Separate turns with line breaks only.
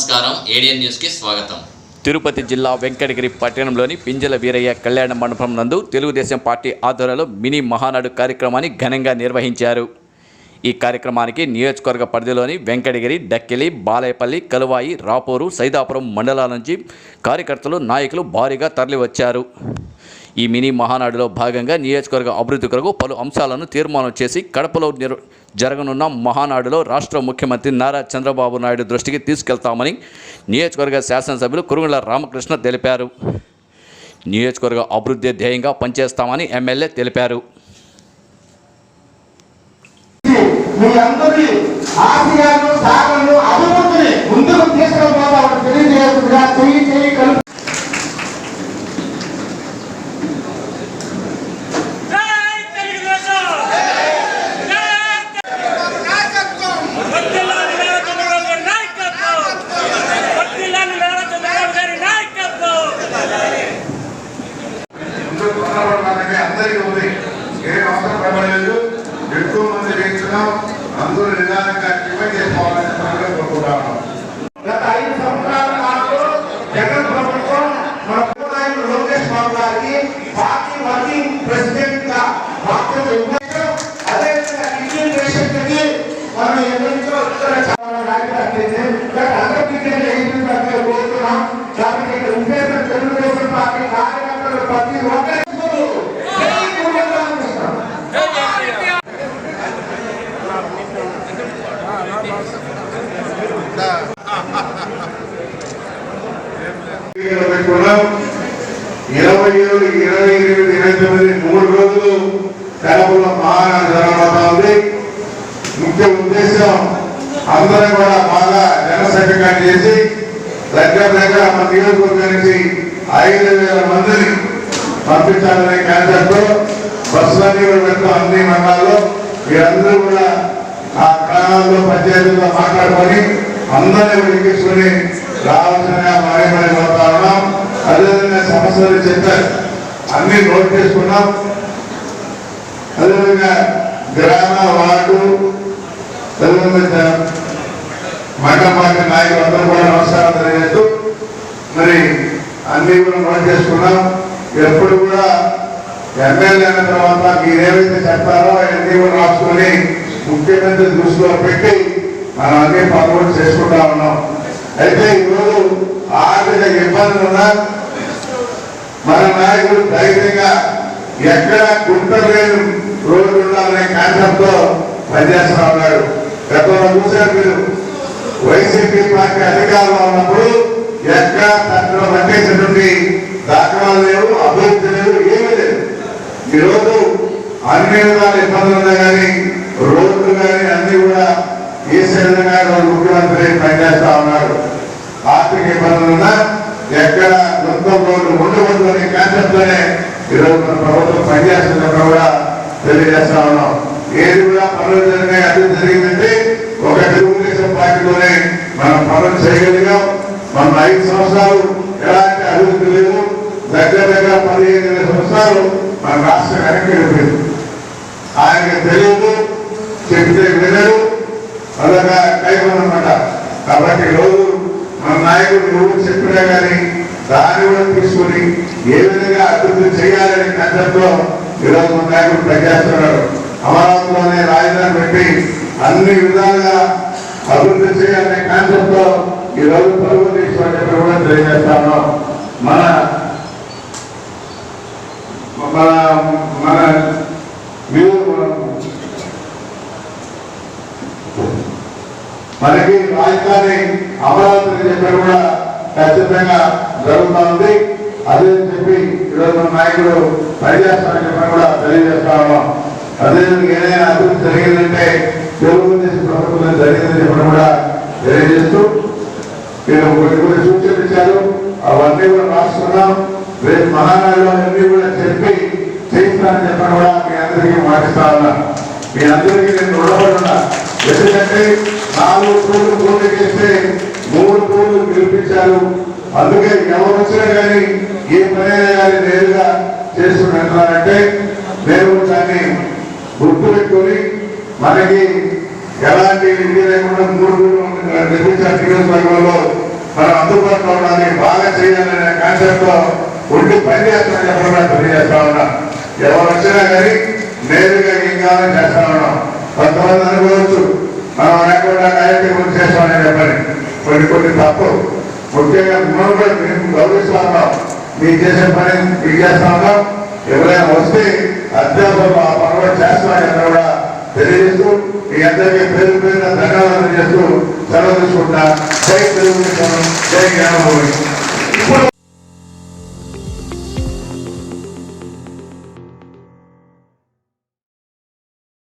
నమస్కారం. ఏడియన్ న్యూస్కి స్వాగతం.
తిరుపతి జిల్లా వెంకటగిరి పట్టణంలోని పింజల వీరయ్య కళ్యాణ మండపం నందు తెలుగుదేశం పార్టీ ఆధ్వర్యంలో మినీ మహానాడు కార్యక్రమాన్ని ఘనంగా నిర్వహించారు. ఈ కార్యక్రమానికి నియోజకవర్గ పరిధిలోని వెంకటగిరి డక్కిలి బాలేపల్లి కలువాయి రాపూరు సైదాపురం మండలాల నుంచి కార్యకర్తలు నాయకులు భారీగా తరలివచ్చారు. ఈ మినీ మహానాడులో భాగంగా నియోజకవర్గ అభివృద్ధి కొరకు పలు అంశాలను తీర్మానం చేసి కడపలో నిర్ జరగనున్న మహానాడులో రాష్ట్ర ముఖ్యమంత్రి నారా చంద్రబాబు నాయుడు దృష్టికి తీసుకెళ్తామని నియోజకవర్గ శాసనసభ్యులు కురుగుల రామకృష్ణ తెలిపారు. నియోజకవర్గ అభివృద్ధి ధ్యేయంగా పనిచేస్తామని ఎమ్మెల్యే తెలిపారు.
ముందుకు తీసుకెళ్ళిపోతామని తెలియజేస్తుందిగా చెయ్యి చెయ్యి కలిపి
జై తెలుగుదేశం జై వర్ధిల్లాలి నారా చంద్రబాబు గారి నాయకత్వం వర్ధిల్లాలి నారా చంద్రబాబు గారి నాయకత్వం
ముందు కొనబడడానికి అందరికీ ఉంది ఏ అవసరం పడలేదు ఎక్కువ మంది వేయించడం అందరూ నిదానంగా డివైడ్ చేసుకోవాలని చెప్పి కోరుకుంటాను కూడా ఇరవై ఏడు ఇరవై ఎనిమిది ఇరవై తొమ్మిది మూడు రోజులు కడపలో బాగా జరగబోతా ఉంది ముఖ్య ఉద్దేశం అందరూ కూడా బాగా జనసంఖ్యగా చేసి దగ్గర దగ్గర మన నియోజకవర్గానికి ఐదు వేల మందిని పంపించాలనే కాన్సెప్ట్ బస్సులన్నీ కూడా పెడతాం అన్ని మండలాల్లో. మీరందరూ కూడా ఆ గ్రామాల్లో పంచాయతీలో మాట్లాడుకొని అందరినీ రావాల్సిన మరీ వాతావరణం అదేవిధంగా సమస్యలు చెప్పారు. అన్ని నోట్ చేసుకున్నాం. అదేవిధంగా గ్రామ వార్డు అదేవిధంగా మండల నాయకులు అందరూ కూడా నమస్కారం తెలియజేస్తూ మరి అన్ని కూడా నోట్ చేసుకున్నాం. ఎప్పుడు కూడా ఎమ్మెల్యే అయిన తర్వాత మీరేమైతే చెప్తారో అవన్నీ కూడా రాసుకొని ముఖ్యమంత్రి దృష్టిలో పెట్టి మనం అన్ని పనులు చేసుకుంటా ఉన్నాం. అయితే ఈరోజు ఆర్థిక ఇబ్బందులు ఉన్నా మన నాయకుడు ధైర్యంగా ఎక్కడ గుంటలేని రోడ్డు ఉండాలనే కాన్సెప్ట్తో పనిచేస్తా ఉన్నాడు గతంలో చూశారు మీరు వైసీపీ పార్టీ అధికారంలో ఉన్నప్పుడు ఎక్కడ తక్కువ పట్టేసినటువంటి దాఖలాలు లేవు అభివృద్ధి లేవు ఏమీ లేదు. ఈరోజు అన్ని విధాల ఇబ్బందులు ఉన్నాయి కానీ రోడ్లు కానీ అన్ని కూడా వేసే గారు ముఖ్యమంత్రి పనిచేస్తా ఉన్నారు ఆర్థిక ఇబ్బందులున్నా ఎక్కడ మొత్తం రోజు ఉండకూడదు అనే కాన్సెప్ట్ ఈరోజు మన ప్రభుత్వం పనిచేస్తున్నప్పుడు కూడా తెలియజేస్తా ఉన్నాం. ఏది కూడా పనులు జరిగినాయి అది జరిగిందంటే ఒక తెలుగుదేశం పార్టీలోనే మనం పనులు చేయగలిగాం. మన ఐదు సంవత్సరాలు ఎలాంటి అభివృద్ధి లేదు దగ్గర దగ్గర పదిహేను ఇరవై సంవత్సరాలు మన రాష్ట్రం వెనక్కి వెళ్ళిపోయింది. ఆయనకి తెలియదు చెప్తే వినరు కాబట్టి ఈరోజు మన నాయకుడు ఎవరు చెప్పినా కానీ దాన్ని కూడా తీసుకొని ఏ విధంగా అభివృద్ధి చేయాలనే కాన్సెప్ట్లో ఈరోజు మన నాయకుడు పనిచేస్తున్నాడు. అమరావతిలోనే రాజధాని పెట్టి అన్ని విధాలుగా అభివృద్ధి చేయాలనే కాన్సెప్ట్లో ఈరోజు పరుగు తీసుకోవాలని కూడా తెలియజేస్తాను మన మన మన మీరు మనకి రాజధాని అమరావతి అని కూడా ఖచ్చితంగా జరుగుతూ ఉంది. అదే చెప్పి ఈరోజు మన నాయకుడు పనిచేస్తానని చెప్పి కూడా తెలియజేస్తా ఉన్నాం. అదే ఏదైనా అభివృద్ధి జరిగిందంటే తెలుగుదేశం ప్రభుత్వం జరిగిందని చెప్పి కూడా తెలియజేస్తూ మీరు కొన్ని కొన్ని సూచనలు ఇచ్చారు అవన్నీ కూడా రాసుకున్నాం రేపు మహానాడులో అన్ని కూడా చెప్పి చేస్తానని చెప్పని కూడా మీ అందరికీ మాటిస్తా ఉన్నా. మీ అందరికీ నేను రుణపడి ఎందుకంటే నాలుగు కోట్లు పూర్తి చేస్తే మూడు కోట్లు పిలిపించారు. అందుకే ఎవరు వచ్చినా కానీ ఏ పనైనా కానీ నేరుగా చేస్తున్నారంటే నేను దాన్ని గుర్తు పెట్టుకొని మనకి ఎలాంటి ఇది లేకుండా మూడు నిర్మించారు నియోజకవర్గంలో మనం అందుబాటులో ఉండాలి బాగా చేయాలనే కాన్సెప్ట్లో ఉండి పని చేస్తామని చెప్పడం తెలియజేస్తా ఉన్నాం. ఎవరు వచ్చినా కానీ నేరుగా ఏం కావాలని చేస్తా ఉన్నాం. కొంతమంది అనుకోవచ్చు మనం లేకుండా గాయత్రి గురించి చేస్తామని చెప్పండి. కొన్ని కొన్ని తప్పు. ముఖ్యంగా మిమ్మల్ని కూడా మేము గౌరవిస్తా ఉన్నాం మీరు చేసే పని మీకు చేస్తా ఉన్నాం ఎవరైనా వస్తే అత్యవసరం ఆ పని కూడా చేస్తామని కూడా తెలియజేస్తూ మీ అందరికీ పేరు పేరున ధన్యవాదాలు చేస్తూ సెలవు తీసుకుంటా. జై తెలుగుదేశం జై జ్ఞానభూమి